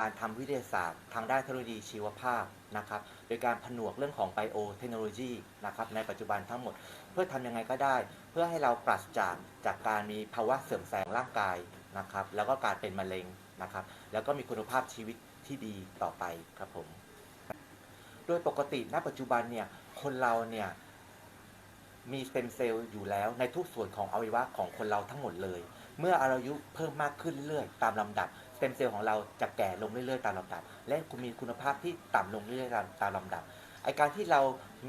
การทำวิทยาศาสตร์ ทางด้านเทคโนโลยีชีวภาพนะครับ โดยการผนวกเรื่องของไบโอเทคโนโลยีนะครับในปัจจุบันทั้งหมด เพื่อทำยังไงก็ได้ เพื่อให้เราปราศจากจากการมีภาวะเสื่อมแทรกร่างกายนะครับ แล้วก็การเป็นมะเร็งนะครับ แล้วก็มีคุณภาพชีวิตที่ดีต่อไปครับผม โดยปกติณปัจจุบันเนี่ยคนเราเนี่ยมีสเต็มเซลล์อยู่แล้วในทุกส่วนของอวัยวะของคนเราทั้งหมดเลย เมื่ออายุเพิ่มมากขึ้นเรื่อยๆตามลำดับ สเต็มเซลล์ของเราจะแก่ลงเรื่อยๆตามลำดับ และคุณมีคุณภาพที่ต่ำลงเรื่อยๆตามลำดับไอการที่เรา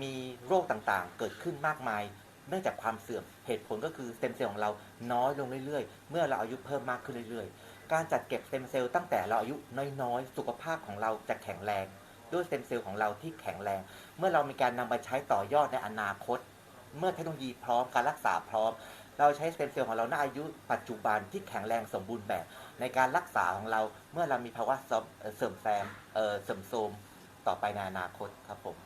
มีโรคต่างๆ เกิดขึ้นมากมาย เนื่องจากความเสื่อมเหตุผลก็คือสเต็มเซลล์ของเราน้อยลงเรื่อยๆ เมื่อเราอายุเพิ่มมากขึ้นเรื่อยๆ การจัดเก็บสเต็มเซลล์ตั้งแต่เราอายุน้อยๆ สุขภาพของเราจะแข็งแรงด้วยสเต็มเซลล์ของเราที่แข็งแรง เมื่อเรามีการนำไปใช้ต่อยอดในอนาคต เมื่อเทคโนโลยีพร้อมการรักษาพร้อม เราใช้สเต็มเซลล์ของเราณอายุปัจจุบันที่แข็งแรงสมบูรณ์แบบ ในการรักษาของเราเมื่อเรามีภาวะเสื่อมแซมเสื่อมโทรมต่อไปในอนาคตครับผม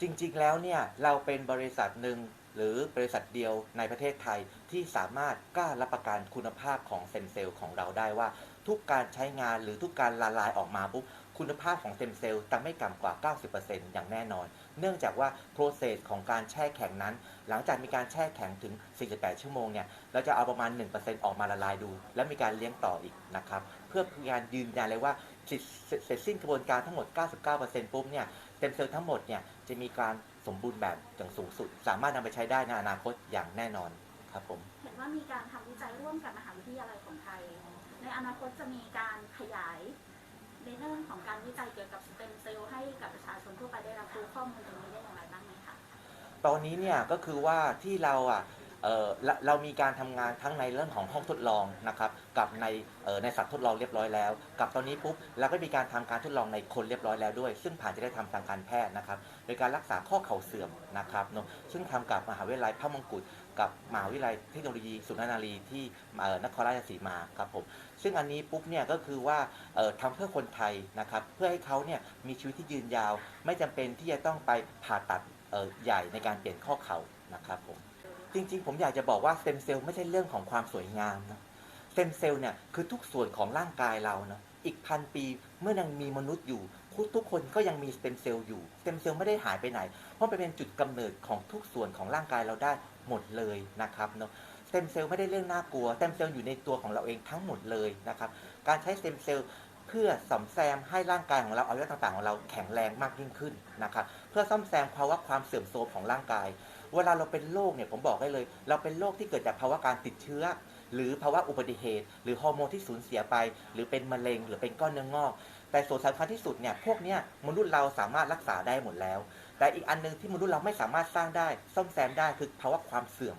จริงๆแล้วเนี่ยเราเป็นบริษัทหนึ่งหรือบริษัทเดียวในประเทศไทยที่สามารถกล้ารับประกันคุณภาพของเซมเซลล์ของเราได้ว่า ทุกการใช้งานหรือทุกการละลายออกมาปุ๊บ คุณภาพของเซมเซลล์จะไม่ต่ำกว่า 90%อย่างแน่นอน เนื่องจากว่า process ของการแช่แข็งนั้น หลังจากมีการแช่แข็งถึง 48 ชั่วโมงเนี่ย เราจะเอาประมาณ 1%ออกมาละลายดู แล้วมีการเลี้ยงต่ออีกนะครับ เพื่อเป็นการยืนยันเลยว่าเสร็จเสร็จเสร็จสิ้นกระบวนการทั้งหมด 99%ปุ๊บเนี่ยเซมเซลล์ทั้งหมดเนี่ยจะมีการสมบูรณ์แบบอย่างสูงสุด สามารถนำไปใช้ได้ในอนาคตอย่างแน่นอนครับผมเห็นว่ามีการทำวิจัยร่วมกับมหาวิทยาลัยของไทย ในอนาคตจะมีการขยาย ในเรื่องของการวิจัยเกี่ยวกับสเต็มเซลล์ให้กับประชาชนทั่วไปได้รับรู้ข้อมูลตรงนี้ได้อย่างไรบ้างไหมคะตอนนี้เนี่ยก็คือว่าที่เราอะเเรามีการทำงานทั้งในเรื่องของห้องทดลองนะครับกับในในสัตว์ทดลองเรียบร้อยแล้ว กับตอนนี้ปุ๊บเราก็มีการทำการทดลองในคนเรียบร้อยแล้วด้วย ซึ่งผ่านจะได้ทำทางการแพทย์นะครับโดยการรักษาข้อเข่าเสื่อมนะครับเนอะซึ่งทำกับมหาวิทยาลัยพระมงกุฎ กับมหาวิทยาลัยเทคโนโลยีสุนทรนารีที่นครราชสีมาครับผมซึ่งอันนี้ปุ๊บเนี่ยก็คือว่าเอ่อทำเพื่อคนไทยนะครับเพื่อให้เขาเนี่ยมีชีวิตที่ยืนยาว ไม่จำเป็นที่จะต้องไปผ่าตัดใหญ่ในการเปลี่ยนข้อเข่านะครับผมจริงๆ ผมอยากจะบอกว่าสเต็มเซลล์ไม่ใช่เรื่องของความสวยงามนะสเต็มเซลล์เนี่ยคือทุกส่วนของร่างกายเรานะ อีกพันปี เมื่อยังมีมนุษย์อยู่ทุกคนก็ยังมีสเต็มเซลล์อยู่สเต็มเซลล์ไม่ได้หายไปไหน เพราะเป็นจุดกำเนิดของทุกส่วนของร่างกายเราได้หมดเลยนะครับเนาะสเต็มเซลล์ไม่ได้เรื่องน่ากลัวสเต็มเซลล์อยู่ในตัวของเราเองทั้งหมดเลยนะครับการใช้สเต็มเซลล์เพื่อซ่อมแซมให้ร่างกายของเราอวัยวะต่างๆ ของเราแข็งแรงมากยิ่งขึ้นนะครับเพื่อซ่อมแซมภาวะความเสื่อมโทรมของร่างกาย เวลาเราเป็นโรคเนี่ยผมบอกได้เลย เราเป็นโรคที่เกิดจากภาวะการติดเชื้อ หรือภาวะอุบัติเหตุ หรือฮอร์โมนที่สูญเสียไป หรือเป็นมะเร็ง หรือเป็นก้อนเนื้องอก แต่ส่วนสำคัญที่สุดเนี่ยพวกเนี้ยมนุษย์เราสามารถรักษาได้หมดแล้ว แต่อีกอันหนึงที่มนุษย์เราไม่สามารถสร้างได้ซ่อมแซมได้คือภาวะความเสื่อม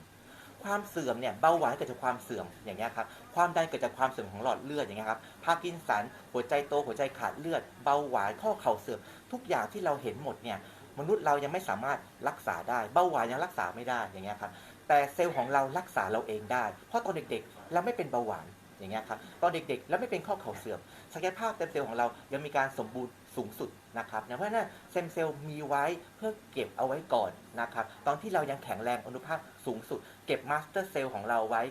ความเสื่อมเนี่ยเบาหวานเกิดจากความเสื่อมอย่างเงี้ยครับความดันเกิดจากความเสื่อมของหลอดเลือดอย่างเงี้ยครับพาร์กินสันหัวใจโตหัวใจขาดเลือด เบาหวานข้อเข่าเสื่อมทุกอย่างที่เราเห็นหมดเนี่ย มนุษย์เรายังไม่สามารถรักษาได้เบาหวานยังรักษาไม่ได้อย่างเงี้ยครับแต่เซลล์ของเรารักษาเราเองได้ เพราะตอนเด็กๆ เราไม่เป็นเบาหวานอย่างเงี้ยครับตอนเด็กๆ แล้วไม่เป็นข้อเข่าเสื่อมศักยภาพเต็มเซลล์ของเรายังมีการสมบูรณ์สูงสุดนะครับเนี่ยเพราะฉะนั้นเซมเซลล์มีไว้เพื่อเก็บเอาไว้ก่อนนะครับตอนที่เรายังแข็งแรงอนุภาคสูงสุด เก็บมาสเตอร์เซลล์ของเราไว้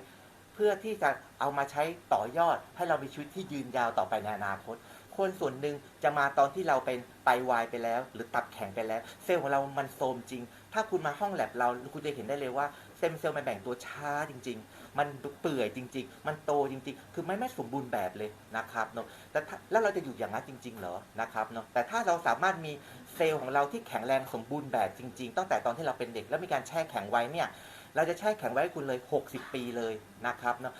เพื่อที่จะเอามาใช้ต่อยอดให้เรามีชีวิตที่ยืนยาวต่อไปในอนาคต คนส่วนหนึ่งจะมาตอนที่เราเป็นไตวายไปแล้ว หรือตับแข็งไปแล้ว เซลล์ของเรามันโทรมจริง ถ้าคุณมาห้องแลบเราคุณจะเห็นได้เลยว่าเซลล์เซลล์มันแบ่งตัวช้าจริง ๆ มันเปื่อยจริง ๆ มันโตจริง ๆ คือไม่ไม่สมบูรณ์แบบเลยนะครับเนาะแต่แล้วเราจะอยู่อย่างนั้นจริง ๆ เหรอนะครับเนาะแต่ถ้าเราสามารถมีเซลล์ของเราที่แข็งแรงสมบูรณ์แบบจริง ๆ ตั้งแต่ตอนที่เราเป็นเด็กแล้วมีการแช่แข็งไว้เนี่ยเราจะแช่แข็งไว้ให้คุณเลย 60 ปีเลยนะครับเนาะ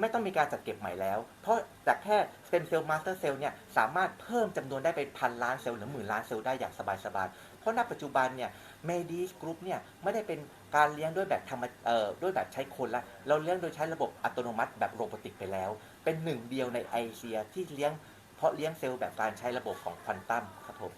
ไม่ต้องมีการจัดเก็บใหม่แล้ว เพราะจากแค่สเต็มเซลล์มาสเตอร์เซลล์เนี่ยสามารถเพิ่มจำนวนได้เป็นพันล้านเซลล์หรือหมื่นล้านเซลล์ได้อย่างสบายๆ เพราะณปัจจุบันเนี่ยเมดีสกรุ๊ปเนี่ยไม่ได้เป็นการเลี้ยงด้วยแบบธรรมเอ่อด้วยแบบใช้คนละ เราเลี้ยงโดยใช้ระบบอัตโนมัติแบบโรบอติกไปแล้ว เป็นหนึ่งเดียวในไอเชียที่เลี้ยงเพราะเลี้ยงเซลล์แบบการใช้ระบบของควอนตัมครับผม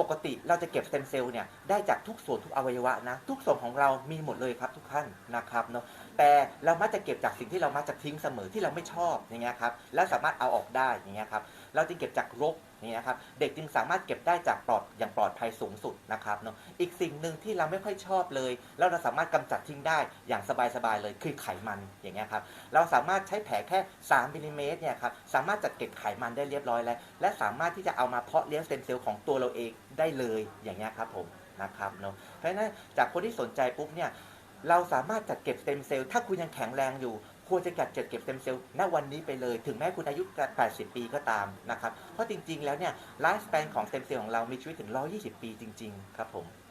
ปกติเราจะเก็บสเต็มเซลล์เนี่ยได้จากทุกส่วนทุกอวัยวะนะ ทุกส่วนของเรามีหมดเลยครับทุกท่านนะครับเนาะแต่เรามักจะเก็บจากสิ่งที่เรามักจะทิ้งเสมอที่เราไม่ชอบอย่างเงี้ยครับแล้วสามารถเอาออกได้อย่างเงี้ยครับ เราจึงเก็บจากรกอย่างเงี้ยครับเด็กจึงสามารถเก็บได้จากปลอดอย่างปลอดภัยสูงสุดนะครับเนาะอีกสิ่งหนึ่งที่เราไม่ค่อยชอบเลย แล้วเราสามารถกำจัดทิ้งได้อย่างสบายๆเลยคือไขมันอย่างเงี้ยครับเราสามารถใช้แผลแค่ 3มิลลิเมตรเนี่ยครับสามารถจัดเก็บไขมันได้เรียบร้อยแล้ว และสามารถที่จะเอามาเพาะเลี้ยงสเต็มเซลล์ของตัวเราเองได้เลยอย่างเงี้ยครับผมนะครับเนาะเพราะฉะนั้นจากคนที่สนใจปุ๊บเนี่ยเราสามารถจัดเก็บสเต็มเซลล์ถ้าคุณยังแข็งแรงอยู่ ควรจะจัดเก็บสเต็มเซลล์ณวันนี้ไปเลย ถึงแม้คุณอายุ 80 ปีก็ตามนะครับ เพราะจริงๆ แล้วเนี่ยไลฟ์สเปนของเต็มเซลล์ของเรามีชีวิตถึง 120 ปีจริง ๆ ครับผม